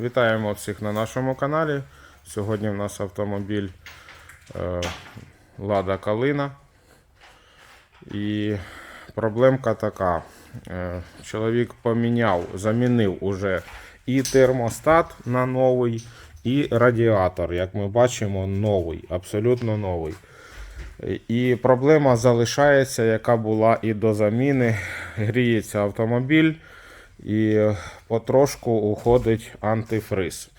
Вітаємо всіх на нашому каналі. Сьогодні в нас автомобіль е, Лада Калина. І проблемка така. Е, чоловік поміняв, замінив уже і термостат на новий, і радіатор. Як ми бачимо, новий, абсолютно новий. І проблема залишається, яка була і до заміни. Гріється автомобіль і потрошку уходить антифриз.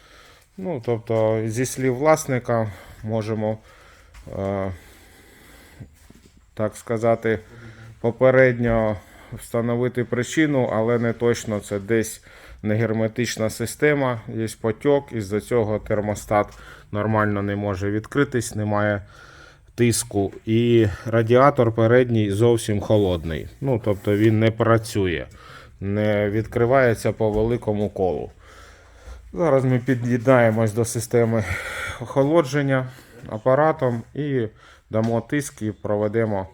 Ну, тобто, зі слів власника можемо, е, так сказати, попередньо встановити причину, але не точно це десь не герметична система, є потік, із-за цього термостат нормально не може відкритись, немає тиску. І радіатор передній зовсім холодний. Ну, тобто він не працює, не відкривається по великому колу. Зараз ми під'єднаємось до системи охолодження апаратом і дамо тиск і проведемо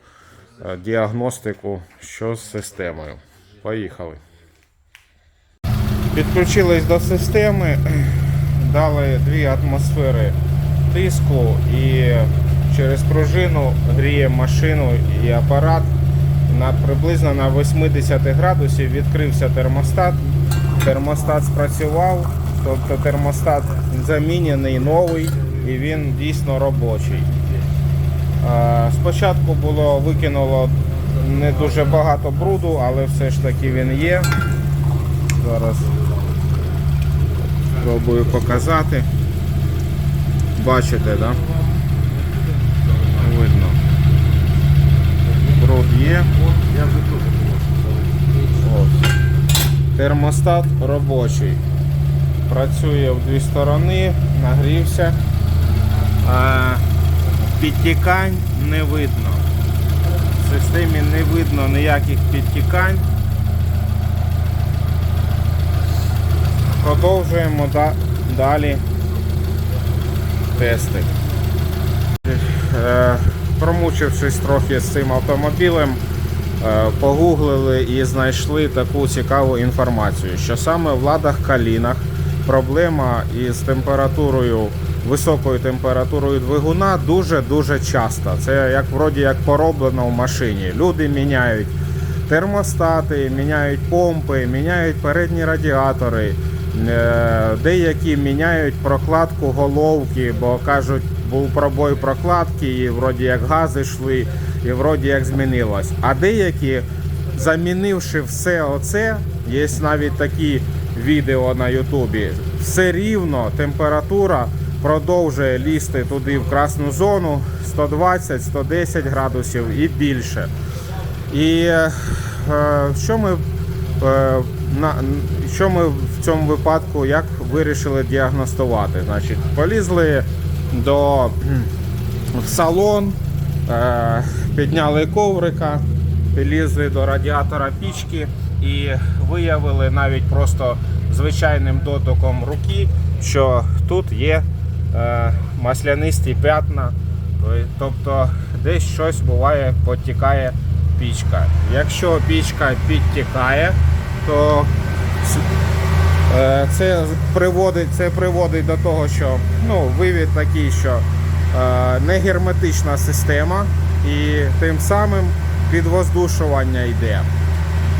е, діагностику, що з системою. Поїхали. Підключились до системи, дали дві атмосфери тиску і через пружину гріє машину і апарат на приблизно на 80 градусів відкрився термостат. Термостат спрацював, тобто термостат замінений новий і він дійсно робочий. Спочатку було викинуло не дуже багато бруду, але все ж таки він є. Зараз спробую показати. Бачите, так? Да? Видно. Бруд є. Ось. Термостат робочий. Працює в дві сторони, нагрівся. А, підтікань не видно. В системі не видно ніяких підтікань. Продовжуємо да- далі тести. Промучившись трохи з цим автомобілем, е, погуглили і знайшли таку цікаву інформацію, що саме в ладах калінах проблема із температурою, високою температурою двигуна дуже-дуже часто. Це як вроді як пороблено в машині. Люди міняють термостати, міняють помпи, міняють передні радіатори. Е, Деякі міняють прокладку головки, бо кажуть, був пробой прокладки, і вроді як гази йшли, і вроді як змінилось. А деякі, замінивши все оце, є навіть такі відео на Ютубі, все рівно температура продовжує лізти туди в красну зону 120-110 градусів і більше. І е, що ми е, на що ми в цьому випадку як вирішили діагностувати? Значить, полізли до в салон, е, підняли коврика, підлізли до радіатора пічки і виявили навіть просто звичайним дотиком руки, що тут є е, маслянисті п'ятна. Тобто десь щось буває, підтікає пічка. Якщо пічка підтікає, то це приводить, це приводить до того, що ну, вивід такий, що е, не герметична система і тим самим підвоздушування йде.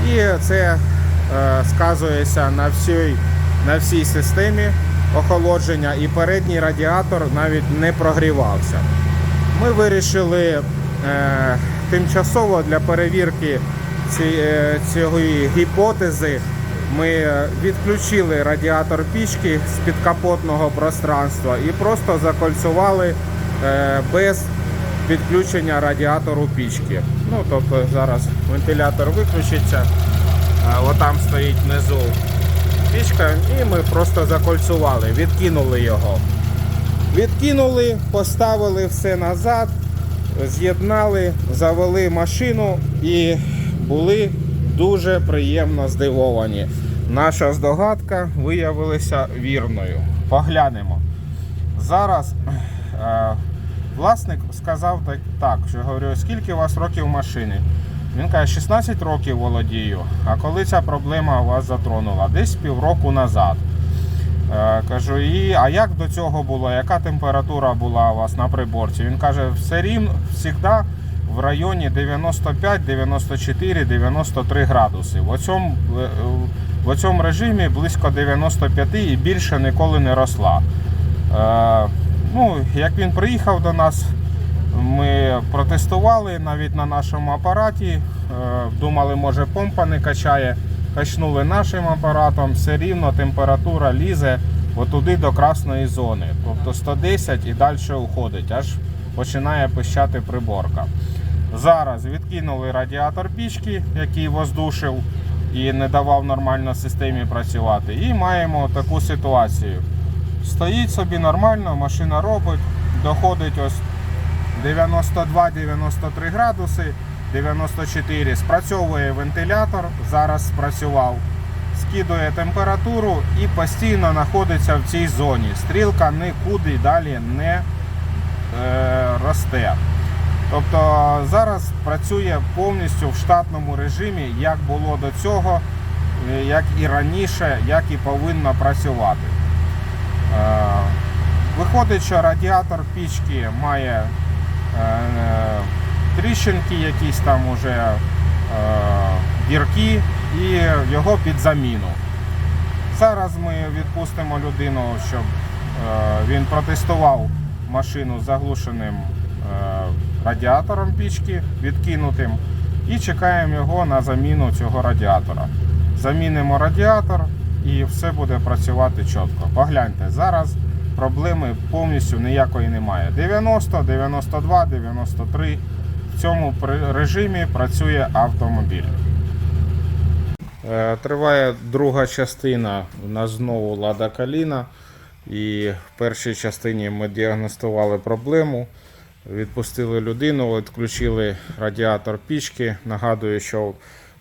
І це е, сказується на всій, на всій системі охолодження, і передній радіатор навіть не прогрівався. Ми вирішили е, тимчасово для перевірки е, цієї гіпотези. Ми е, відключили радіатор пічки з підкапотного пространства і просто закольцювали е, без підключення радіатору пічки. Ну, тобто зараз вентилятор виключиться, отам стоїть внизу пічка, і ми просто закольцювали, відкинули його. Відкинули, поставили все назад, з'єднали, завели машину і були дуже приємно здивовані. Наша здогадка виявилася вірною. Поглянемо. Зараз е, власник сказав так, так, що говорю, скільки у вас років машини? Він каже, 16 років володію. А коли ця проблема вас затронула? Десь півроку назад. Е, Кажу, і а як до цього було? Яка температура була у вас на приборці? Він каже, все рівно завжди в районі 95, 94, 93 градуси. В цьому, в цьому режимі близько 95 і більше ніколи не росла. Е, ну, як він приїхав до нас, ми протестували навіть на нашому апараті. Е, Думали, може помпа не качає. Качнули нашим апаратом, все рівно температура лізе отуди до красної зони. Тобто 110 і далі уходить, аж починає пищати приборка. Зараз відкинули радіатор пічки, який воздушив і не давав нормально системі працювати. І маємо таку ситуацію. Стоїть собі нормально, машина робить, доходить ось 92-93 градуси, 94. Спрацьовує вентилятор, зараз спрацював. Скидує температуру і постійно знаходиться в цій зоні. Стрілка нікуди далі не е, росте. Тобто зараз працює повністю в штатному режимі, як було до цього, е, як і раніше, як і повинно працювати. Е, Виходить, що радіатор пічки має е, тріщинки, якісь там уже дірки і його під заміну. Зараз ми відпустимо людину, щоб він протестував машину заглушеним радіатором пічки, відкинутим, і чекаємо його на заміну цього радіатора. Замінимо радіатор і все буде працювати чітко. Погляньте, зараз проблеми повністю ніякої немає. 90, 92, 93. В цьому режимі працює автомобіль. Е, Триває друга частина. У нас знову Лада Каліна. І в першій частині ми діагностували проблему. Відпустили людину, відключили радіатор пічки. Нагадую, що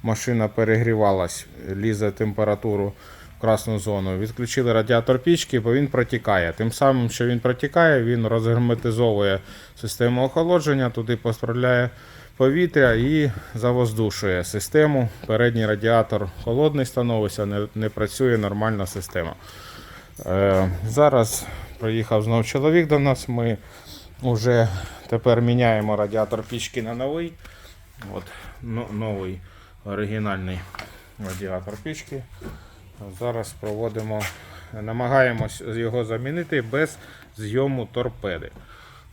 машина перегрівалась, лізе температуру в красну зону. Відключили радіатор пічки, бо він протікає. Тим самим, що він протікає, він розгерметизовує систему охолодження, туди поставляє повітря і завоздушує систему. Передній радіатор холодний становиться, не, не працює нормальна система. Е, зараз приїхав знов чоловік до нас. Ми вже тепер міняємо радіатор пічки на новий. От, новий оригінальний радіатор пічки. Зараз проводимо, намагаємось його замінити без зйому торпеди.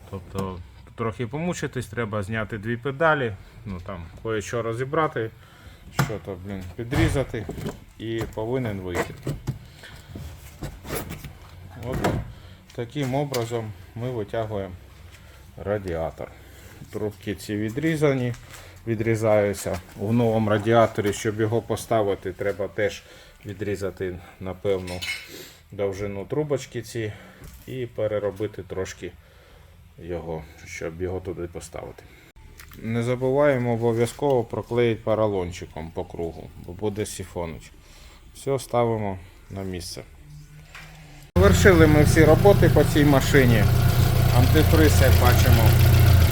Тобто трохи помучитись, треба зняти дві педалі, ну там кое-що розібрати, що то, блін, підрізати і повинен вийти. От таким образом ми витягуємо радіатор. Трубки ці відрізані, відрізаються. В новому радіаторі, щоб його поставити, треба теж відрізати на певну довжину трубочки ці і переробити трошки його, щоб його туди поставити. Не забуваємо обов'язково проклеїти поролончиком по кругу, бо буде сіфонич. Все ставимо на місце. Завершили ми всі роботи по цій машині. Антифриз, як бачимо,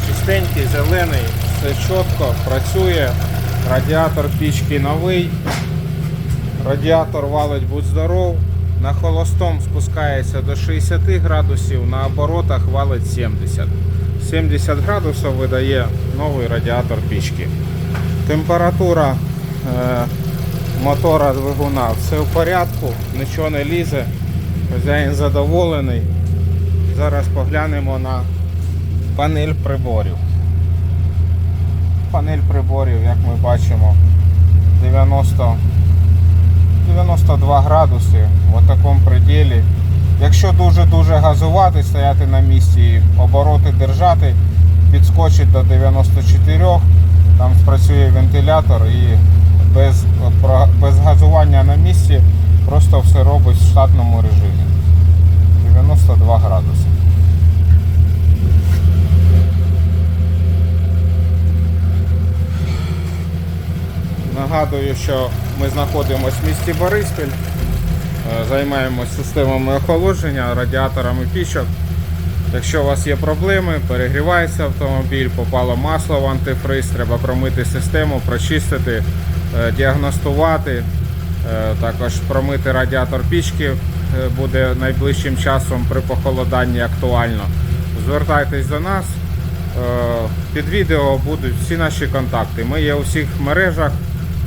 чистенький, зелений, все чітко, працює. Радіатор пічки новий. Радіатор валить будь здоров. На холостом спускається до 60 градусів, на оборотах валить 70. 70 градусів видає новий радіатор пічки. Температура е, мотора двигуна все в порядку, нічого не лізе. Хазяїн задоволений. Зараз поглянемо на панель приборів. Панель приборів, як ми бачимо, 90, 92 градуси в такому пределі. Якщо дуже-дуже газувати, стояти на місці і обороти держати, підскочить до 94, там спрацює вентилятор і без, без газування на місці просто все робить в штатному режимі. 92 градуси. Нагадую, що ми знаходимося в місті Бориспіль, е, займаємося системами охолодження, радіаторами пічок. Якщо у вас є проблеми, перегрівається автомобіль, попало масло в антифриз, треба промити систему, прочистити, е, діагностувати, е, також промити радіатор пічки, буде найближчим часом при похолоданні актуально. Звертайтесь до нас. Е, Під відео будуть всі наші контакти. Ми є у всіх мережах,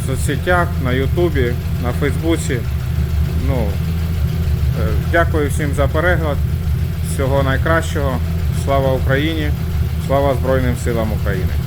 в соцсетях, на Ютубі, на Фейсбуці. Ну, е, дякую всім за перегляд. Всього найкращого. Слава Україні! Слава Збройним силам України!